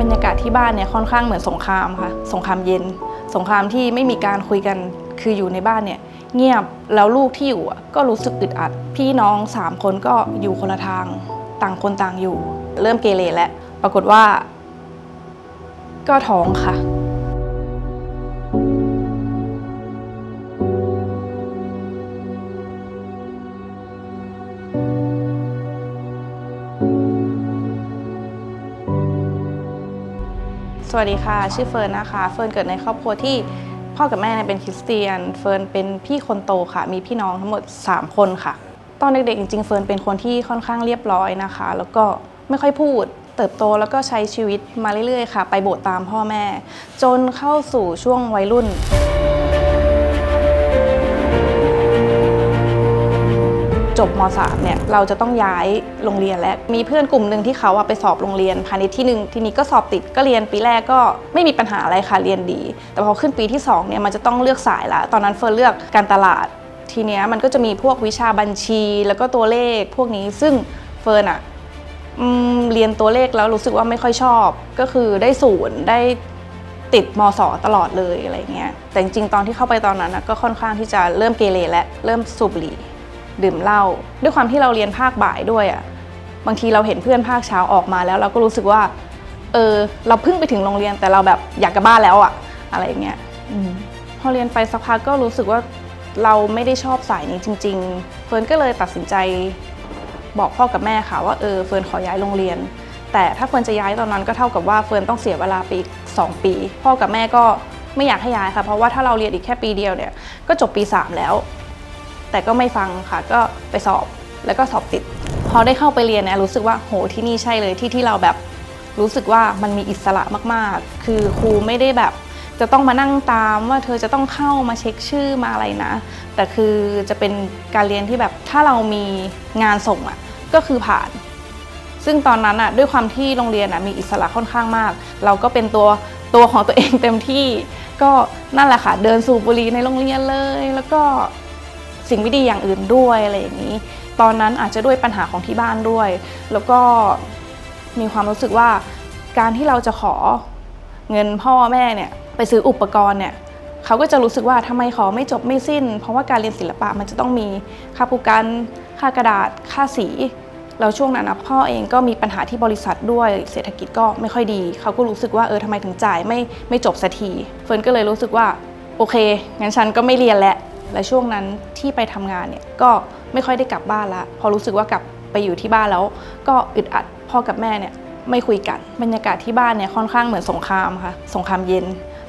บรรยากาศที่บ้านเนี่ยค่อนข้างเหมือนสงครามค่ะ สงครามเย็น สงครามที่ไม่มีการคุยกันคืออยู่ในบ้านเนี่ยเงียบแล้วลูกที่อยู่ก็รู้สึกอึดอัด พี่น้องสามคนก็อยู่คนละทางต่างคนต่างอยู่ เริ่มเกเรแล้วปรากฏว่า ก็ท้องค่ะ สวัสดีค่ะ ชื่อเฟิร์นนะคะ เฟิร์นเกิดในครอบครัวที่พ่อกับแม่เนี่ยเป็นคริสเตียน เฟิร์นเป็นพี่คนโตค่ะ มีพี่น้องทั้งหมด 3 คนค่ะ ตอนเด็กๆจริงๆเฟิร์นเป็นคนที่ค่อนข้างเรียบร้อยนะคะ แล้วก็ไม่ค่อยพูด เติบโตแล้วก็ใช้ชีวิตมาเรื่อยๆ ค่ะ ไปโบสถ์ตามพ่อแม่ จนเข้าสู่ช่วงวัยรุ่น จบม .3 เนี่ยเราจะต้องย้ายโรงเรียนแล้ว มีเพื่อนกลุ่มหนึ่งที่เขาอะไปสอบโรงเรียนพาณิชย์ที่หนึ่งทีนี้ก็สอบติดก็เรียนปีแรกก็ไม่มีปัญหาอะไรค่ะเรียนดี แต่พอขึ้นปีที่2เนี่ยมันจะต้องเลือกสายละตอนนั้นเฟิร์นเลือกการตลาด ทีเนี้ยมันก็จะมีพวกวิชาบัญชี แล้วก็ตัวเลขพวกนี้ซึ่งเฟิร์นอะเรียนตัวเลขแล้วรู้สึกว่าไม่ค่อยชอบ ก็คือได้ศูนย์ได้ติดมสตลอดเลยอะไรเงี้ย แต่จริงๆ ตอนที่เข้าไปตอนนั้นก็ค่อนข้างที่จะเริ่มเกเรและเริ่มสูบบุหรี่ ดื่มเหล้าด้วยความที่เราเรียนภาคบ่ายด้วยอะ่ะบางทีเราเห็นเพื่อนภาคเช้าออกมาแล้ว เราก็รู้สึกว่า เออ เราเพิ่งไปถึงโรงเรียนแต่เราแบบอยากกลับบ้านแล้วอะ่ะ อะไรเงี้ยอมพอเรียนไปสักพักก็รู้สึกว่าเราไม่ได้ชอบสายนี้จริง ๆ เฟิร์นก็เลยตัดสินใจบอกพ่อกับแม่ค่ะว่าเออเฟิร์นขอย้ายโรงเรียน แต่ถ้าเฟิร์นจะย้ายตอนนั้นก็เท่ากับว่าเฟิร์นต้องเสียเวลาไปอีก2ปี พ่อกับแม่ก็ไม่อยากให้ย้ายค่ะ เพราะว่าถ้าเราเรียนอีกแค่ปีเดียวเนี่ยก็จบปี 3 แล้ว แต่ก็ไม่ฟังค่ะ ก็ไปสอบแล้วก็สอบติด พอได้เข้าไปเรียนเนี่ยรู้สึกว่าโหที่นี่ใช่เลยที่ที่เราแบบรู้สึกว่ามันมีอิสระมากๆ คือครูไม่ได้แบบจะต้องมานั่งตามว่าเธอจะต้องเข้ามาเช็คชื่อมาอะไรนะ แต่คือจะเป็นการเรียนที่แบบถ้าเรามีงานส่งอะก็คือผ่าน ซึ่งตอนนั้นอะด้วยความที่โรงเรียนอะมีอิสระค่อนข้างมาก เราก็เป็นตัวตัวของตัวเองเต็มที่ ก็นั่นแหละค่ะเดินสูบบุหรี่ในโรงเรียนเลย แล้วก็ สิ่งไม่ดีอย่างอื่นด้วยอะไรอย่างนี้ ตอนนั้นอาจจะด้วยปัญหาของที่บ้านด้วย แล้วก็มีความรู้สึกว่าการที่เราจะขอเงินพ่อแม่เนี่ยไปซื้ออุปกรณ์เนี่ยเขาก็จะรู้สึกว่าทำไมขอไม่จบไม่สิ้น เพราะว่าการเรียนศิลปะมันจะต้องมีค่าผู้กันค่ากระดาษ ค่าสีแล้วช่วงนั้นนะพ่อเองก็มีปัญหาที่บริษัทด้วยเศรษฐกิจก็ไม่ค่อยดี เขาก็รู้สึกว่าเออทำไมถึงจ่ายไม่ไม่จบสักทีเฟิร์นก็เลยรู้สึกว่าโอเคงั้นฉันก็ไม่เรียนแล้ว และช่วงนั้นที่ไปทำงานเนี่ยก็ไม่ค่อยได้กลับบ้านละพอรู้สึกว่ากลับไปอยู่ที่บ้านแล้ว ก็อึดอัดพ่อกับแม่เนี่ยไม่คุยกัน บรรยากาศที่บ้านเนี่ยค่อนข้างเหมือนสงครามค่ะสงครามเย็น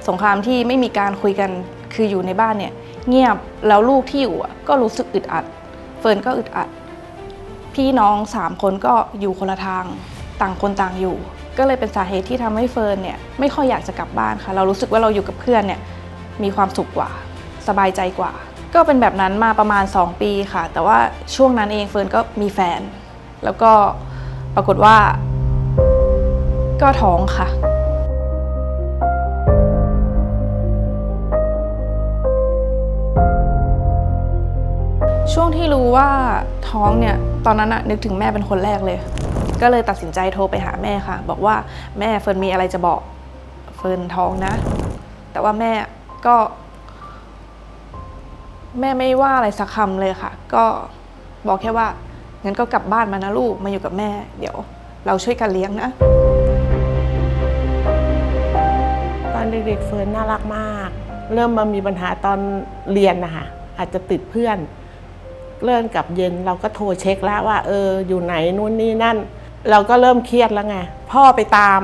สงครามที่ไม่มีการคุยกันคืออยู่ในบ้านเนี่ยเงียบแล้วลูกที่อยู่ก็รู้สึกอึดอัด เฟิร์นก็อึดอัด พี่น้องสามคนก็อยู่คนละทางต่างคนต่างอยู่ ก็เลยเป็นสาเหตุที่ทำให้เฟิร์นเนี่ยไม่ค่อยอยากจะกลับบ้านค่ะ เรารู้สึกว่าเราอยู่กับเพื่อนเนี่ยมีความสุขกว่า สบายใจกว่า ก็เป็นแบบนั้นมาประมาณ 2 ปีค่ะ แต่ว่าช่วงนั้นเองเฟิร์นก็มีแฟน แล้วก็ปรากฏว่า ก็ท้องค่ะ ช่วงที่รู้ว่าท้องเนี่ย ตอนนั้นอะนึกถึงแม่เป็นคนแรกเลย ก็เลยตัดสินใจโทรไปหาแม่ค่ะ บอกว่าแม่เฟิร์นมีอะไรจะบอก เฟิร์นท้องนะ แต่ว่าแม่ก็ แม่ไม่ว่าอะไรสักคำเลยค่ะ ก็บอกแค่ว่างั้นก็กลับบ้านมานะลูกมาอยู่กับแม่ เดี๋ยว เราช่วยกันเลี้ยงนะ ตอนเด็กๆเฟิร์นน่ารักมาก เริ่มมามีปัญหาตอนเรียนนะคะอาจจะติดเพื่อนเริ่มกลับเย็นเราก็โทรเช็คแล้วว่า เอออยู่ไหนนู่นนี่นั่น เราก็เริ่มเครียดแล้วไง พ่อไปตาม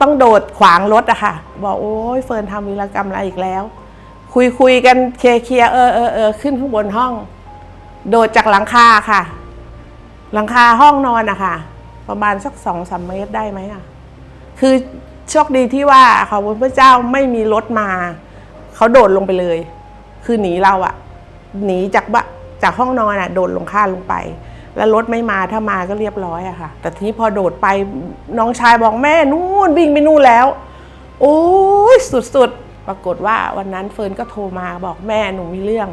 ต้องโดดขวางรถอะค่ะ บอกโอ้ยเฟิร์นทำวีรกรรมอะไรอีกแล้ว คุยคุยกันเคลียร์เคลียเออเออเออขึ้นข้างบนห้อง โดดจากหลังคาค่ะ หลังคาห้องนอนอะค่ะ ประมาณสักสองสามเมตรได้ไหมอะคือโชคดีที่ว่าขอบคุณพระเจ้าไม่มีรถมาเขาโดดลงไปเลย คือหนีเราอะหนีจากบะจากห้องนอนอะโดดลงข้าลงไป แล้วรถไม่มาถ้ามาก็เรียบร้อยอะค่ะ แต่ทีนี้พอโดดไปน้องชายบอกแม่นู่นวิ่งไปนู่นแล้ว โอ้ยสุดๆ ปรากฏว่าวันนั้นเฟิร์นก็โทรมาบอกแม่หนูมีเรื่อง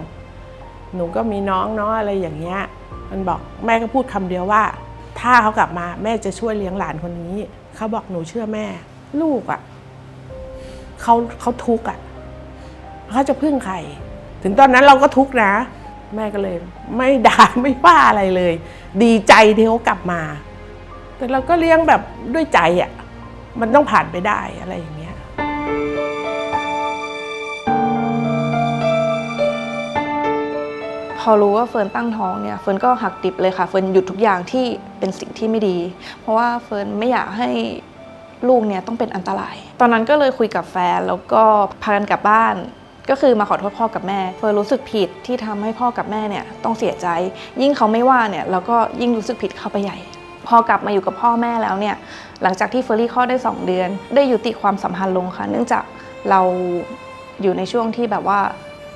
หนูก็มีน้องเนาะอะไรอย่างเงี้ย มันบอกแม่ก็พูดคำเดียวว่า ถ้าเขากลับมาแม่จะช่วยเลี้ยงหลานคนนี้เขาบอกหนูเชื่อแม่ ลูกอะ่ะเขาเขาทุกข์อะ่ะเขาจะพึ่งใคร ถึงตอนนั้นเราก็ทุกข์นะ แม่ก็เลย ไม่ด่าไม่ว่าอะไรเลย ดีใจที่เขากลับมา แต่เราก็เลี้ยงแบบด้วยใจอะ่ะ มันต้องผ่านไปได้อะไรอย่าง อรู้ว่าเฟิร์นตั้งท้องเนี่ยเฟิร์นก็หักดิบเลยค่ะเฟิร์นหยุดทุกอย่างที่เป็นสิ่งที่ไม่ดี เพราะว่าเฟิร์นไม่อยากให้ลูกเนี่ยต้องเป็นอันตราย ตอนนั้นก็เลยคุยกับแฟนแล้วก็พากันกลับบ้านก็คือมาขอโทษพ่อกับแม่ เฟิร์นรู้สึกผิดที่ทำให้พ่อกับแม่เนี่ยต้องเสียใจ ยิ่งเขาไม่ว่าเนี่ยเราก็ยิ่งรู้สึกผิดเข้าไปใหญ่ พอกลับมาอยู่กับพ่อแม่แล้วเนี่ยหลังจากที่เฟอร์รี่คลอดได้ 2 เดือน ได้ยุติความสัมพันธ์ลงค่ะ เนื่องจากเราอยู่ในช่วงที่แบบว่า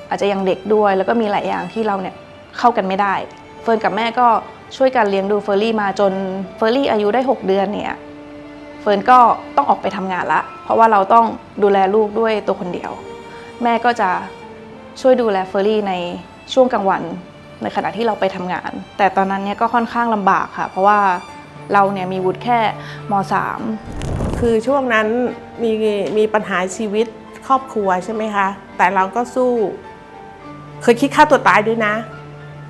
อาจจะยังเด็กด้วย แล้วก็มีหลายอย่างที่เราเนี่ยเข้ากันไม่ได้ เฟิร์นกับแม่ก็ช่วยกันเลี้ยงดูเฟอร์รี่มาจนเฟอร์รี่อายุได้ 6 เดือนเนี่ยเฟิร์นก็ต้องออกไปทำงานละ เพราะว่าเราต้องดูแลลูกด้วยตัวคนเดียว แม่ก็จะช่วยดูแลเฟอร์รี่ในช่วงกลางวันในขณะที่เราไปทำงาน แต่ตอนนั้นเนี่ยก็ค่อนข้างลำบากค่ะ เพราะว่าเราเนี่ยมีวุฒิแค่ม .3 คือช่วงนั้นมีมีปัญหาชีวิตครอบครัวใช่ไหมคะ แต่เราก็สู้ เคยคิดฆ่าตัวตายด้วยนะ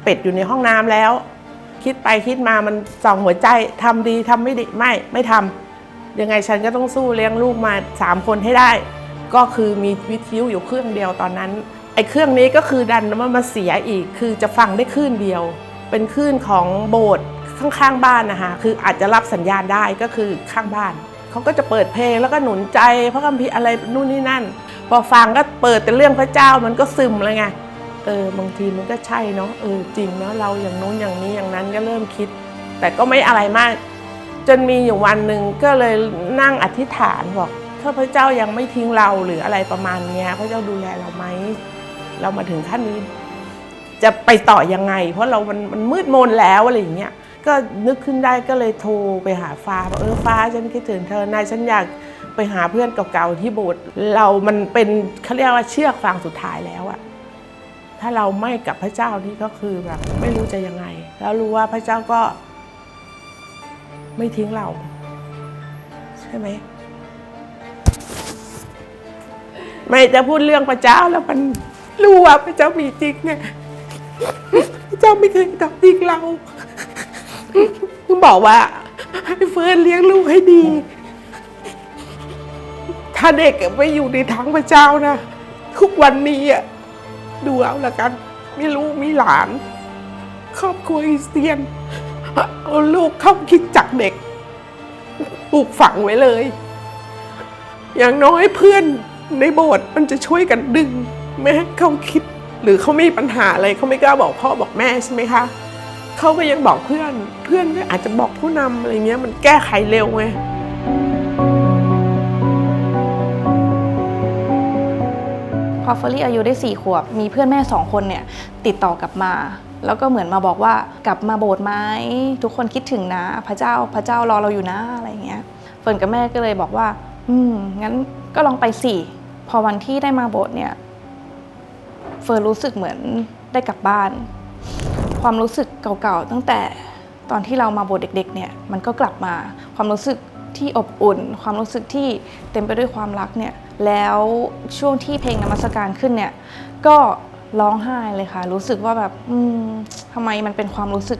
เป็ดอยู่ในห้องน้ำแล้ว คิดไปคิดมามันส่องหัวใจทำดีทำไม่ดีไม่ไม่ทำยังไงฉันก็ต้องสู้เลี้ยงลูกมาสามคนให้ได้ ก็คือมีวิทยุอยู่เครื่องเดียวตอนนั้นไอ้เครื่องนี้ก็คือดันมันมาเสียอีก คือจะฟังได้คลื่นเดียว เป็นคลื่นของโบสถ์ข้างๆบ้านนะคะคืออาจจะรับสัญญาณได้ก็คือข้างบ้านเขาก็จะเปิดเพลงแล้วก็หนุนใจพระคัมภีร์อะไรนู่นนี่นั่น พอฟังก็เปิดแต่เรื่องพระเจ้ามันก็ซึมเลยไง เออบางทีมันก็ใช่เนาะเออจริงเนาะเราอย่างนู้นอย่างนี้อย่างนั้นก็เริ่มคิด แต่ก็ไม่อะไรมาก จนมีอยู่วันหนึ่งก็เลยนั่งอธิษฐานบอกถ้าพระเจ้ายังไม่ทิ้งเราหรืออะไรประมาณเนี้ยพระเจ้าดูแลเราไหมเรามาถึงขั้นนี้ จะไปต่อยังไง เพราะเรามันมันมืดมนแล้วอะไรอย่างเงี้ยก็นึกขึ้นได้ก็เลยโทรไปหาฟ้าบอกเออฟ้าฉันคิดถึงเธอนายฉันอยากไปหาเพื่อนเก่าๆที่โบสถ์เรามันเป็นเขาเรียกว่าเชือกฟางสุดท้ายแล้วอะ ถ้าเราไม่กับพระเจ้านี่ก็คือแบบไม่รู้จะยังไง แล้วรู้ว่าพระเจ้าก็ไม่ทิ้งเรา ใช่ไหม ไม่จะพูดเรื่องพระเจ้าแล้วมันรู้ว่าพระเจ้ามีจริงไงพระเจ้าไม่เคยทำทิ้งเราบอกว่าให้เฟิร์นเลี้ยงลูกให้ดี ถ้าเด็กไม่อยู่ในทางพระเจ้านะทุกวันนี้อะ ดูเอาละกัน มีลูกมีหลาน ครอบครัวคริสเตียนเอาลูกเข้าคิดจากเด็กปลูกฝังไว้เลย อย่างน้อยเพื่อนในโบสถ์มันจะช่วยกันดึงไม่ให้เขาคิด หรือเขามีปัญหาอะไรเขาไม่กล้าบอกพ่อบอกแม่ใช่ไหมคะเขาก็ยังบอกเพื่อน เพื่อนก็อาจจะบอกผู้นำอะไรเงี้ยมันแก้ไขเร็วไง พอเฟอร์รี่อายุได้ 4 ขวบ มีเพื่อนแม่ 2 คนเนี่ยติดต่อกลับมา แล้วก็เหมือนมาบอกว่ากลับมาโบสถ์ไหมทุกคนคิดถึงนะ พระเจ้าพระเจ้ารอเราอยู่นะอะไรเงี้ยเฟิร์นกับแม่ก็เลยบอกว่า อืมงั้นก็ลองไปสิพอวันที่ได้มาโบสถ์เนี่ยเฟิร์นรู้สึกเหมือนได้กลับบ้าน ความรู้สึกเก่าๆตั้งแต่ตอนที่เรามาโบสถ์เด็ก ๆ เนี่ยมันก็กลับมาความรู้สึกที่อบอุ่น ความรู้สึกที่เต็มไปด้วยความรักเนี่ย แล้วช่วงที่เพลงนมัสการขึ้นเนี่ย ก็ร้องไห้เลยค่ะ รู้สึกว่าแบบอืมทำไมมันเป็นความรู้สึก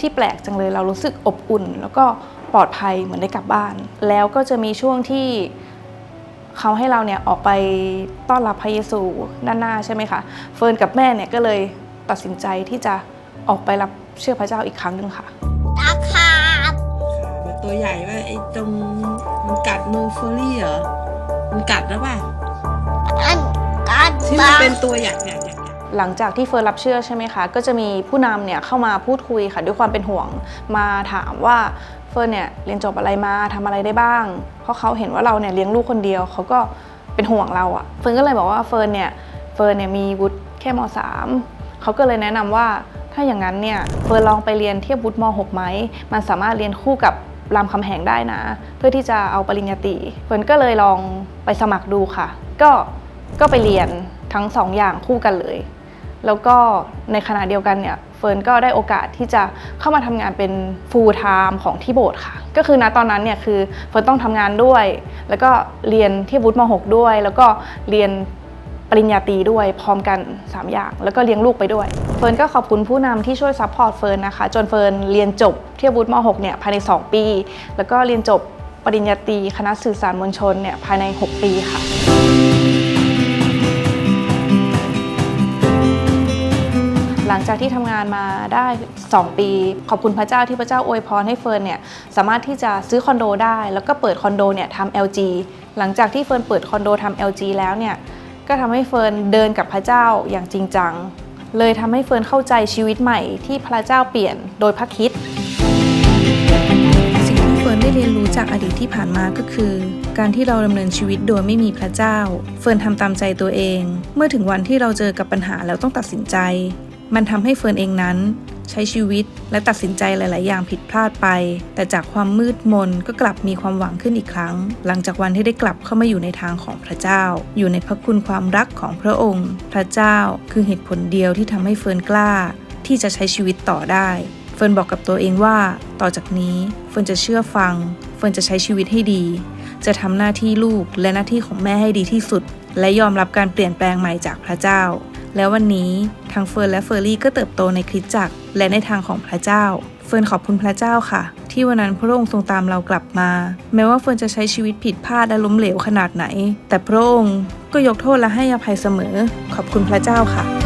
ที่แปลกจังเลย เรารู้สึกอบอุ่น แล้วก็ปลอดภัยเหมือนได้กลับบ้าน แล้วก็จะมีช่วงที่เขาให้เราเนี่ยออกไปต้อนรับพระเยซูด้านหน้าใช่ไหมคะเฟิร์นกับแม่เนี่ยก็เลยตัดสินใจที่จะออกไปรับเชื่อพระเจ้าอีกครั้งหนึ่งค่ะตาขาบตัวใหญ่ว่าไอ้ตรงมันกัดมือเฟอร์รี่เหรอ มันกัดแล้วป่ะอันกัดที่มันเป็นตัวใหญ่ใหญ่ใหญ่หลังจากที่เฟิร์นรับเชื่อใช่ไหมคะ ก็จะมีผู้นำเนี่ยเข้ามาพูดคุยค่ะ ด้วยความเป็นห่วงมาถามว่าเฟิร์นเนี่ยเรียนจบอะไรมาทำอะไรได้บ้าง เพราะเขาเห็นว่าเราเนี่ยเลี้ยงลูกคนเดียวเขาก็เป็นห่วงเราอะเฟิร์นก็เลยบอกว่าเฟิร์นเนี่ยเฟิร์นเนี่ยมีวุฒิแค่ม .3 เขาก็เลยแนะนำว่าถ้าอย่างนั้นเนี่ยเฟิร์นลองไปเรียนเทียบวุฒิม .6 ไหมมันสามารถเรียนคู่กับ รามคำแหงได้นะ เพื่อที่จะเอาปริญญาตรีเฟิร์นก็เลยลองไปสมัครดูค่ะ ก็ก็ไปเรียนทั้งสองอย่างคู่กันเลย แล้วก็ในขณะเดียวกันเนี่ยเฟิร์นก็ได้โอกาสที่จะเข้ามาทำงานเป็น full time ของที่โบสถ์ค่ะ ก็คือณตอนนั้นเนี่ยคือเฟิร์นต้องทำงานด้วย แล้วก็เรียนที่วุฒิม .6 ด้วย แล้วก็เรียน ปริญญาตรีด้วยพร้อมกัน 3 อย่าง แล้วก็เลี้ยงลูกไปด้วย เฟิร์นก็ขอบคุณผู้นำที่ช่วยซัพพอร์ตเฟิร์นนะคะ จนเฟิร์นเรียนจบเที่วุฒิม .6 เนี่ยภายใน 2 ปี แล้วก็เรียนจบปริญญาตรีคณะสื่อสารมวลชนเนี่ยภายใน 6 ปีค่ะ หลังจากที่ทำงานมาได้ 2 ปี ขอบคุณพระเจ้าที่พระเจ้าอวยพรให้เฟิร์นเนี่ยสามารถที่จะซื้อคอนโดได้ แล้วก็เปิดคอนโดเนี่ยทำ LG หลังจากที่เฟิร์นเปิดคอนโดทำ LG แล้วเนี่ย ก็ทำให้เฟิร์นเดินกับพระเจ้าอย่างจริงจัง เลยทำให้เฟิร์นเข้าใจชีวิตใหม่ที่พระเจ้าเปลี่ยนโดยพระคิด สิ่งที่เฟิร์นได้เรียนรู้จากอดีตที่ผ่านมาก็คือ การที่เราดำเนินชีวิตโดยไม่มีพระเจ้า เฟิร์นทำตามใจตัวเอง เมื่อถึงวันที่เราเจอกับปัญหาแล้วต้องตัดสินใจ มันทำให้เฟิร์นเองนั้น ใช้ชีวิต และตัดสินใจหลาย ๆ อย่างผิดพลาดไป แต่จากความมืดมนก็กลับมีความหวังขึ้นอีกครั้ง หลังจากวันที่ได้กลับเข้ามาอยู่ในทางของพระเจ้า อยู่ในพระคุณความรักของพระองค์ พระเจ้าคือเหตุผลเดียวที่ทำให้เฟิร์นกล้า ที่จะใช้ชีวิตต่อได้ เฟิร์นบอกกับตัวเองว่า ต่อจากนี้เฟิร์นจะเชื่อฟัง เฟิร์นจะใช้ชีวิตให้ดี จะทำหน้าที่ลูกและหน้าที่ของแม่ให้ดีที่สุด และยอมรับการเปลี่ยนแปลงใหม่จากพระเจ้า แล้ววันนี้ทั้งเฟิร์นและเฟอร์รี่ก็เติบโตในคริสตจักรและในทางของพระเจ้า เฟิร์นขอบคุณพระเจ้าค่ะ ที่วันนั้นพระองค์ทรงตามเรากลับมา แม้ว่าเฟิร์นจะใช้ชีวิตผิดพลาดและล้มเหลวขนาดไหน แต่พระองค์ก็ยกโทษและให้อภัยเสมอ ขอบคุณพระเจ้าค่ะ